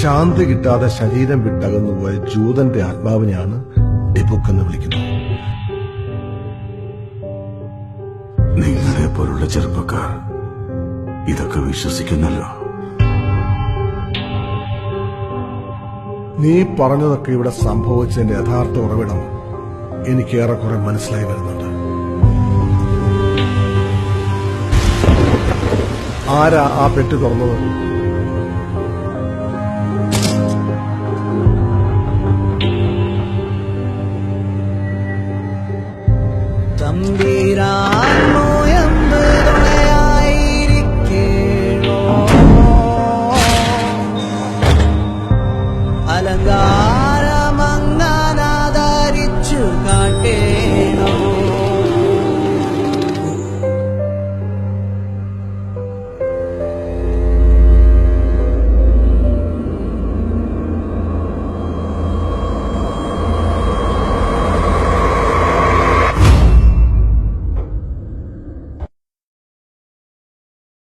ശാന്തി കിട്ടാതെ ശരീരം വിട്ടകന്നു പോയ ജൂതന്റെ ആത്മാവിനെയാണ് ഡിബുക്ക് എന്ന് വിളിക്കുന്നത്. നിങ്ങളെ പോലുള്ള ചെറുപ്പക്കാർ ഇതൊക്കെ വിശ്വസിക്കുന്നല്ലോ. നീ പറഞ്ഞതൊക്കെ ഇവിടെ സംഭവിച്ചതിന്റെ യഥാർത്ഥ ഉറവിടം എനിക്ക് ഏറെക്കുറെ മനസ്സിലായി വരുന്നുണ്ട്. ആരാ ആ പെട്ടി തുറന്നത്? தம்பிரான் நோயம்பு துணையாயிருக்கேளோ அலங்கா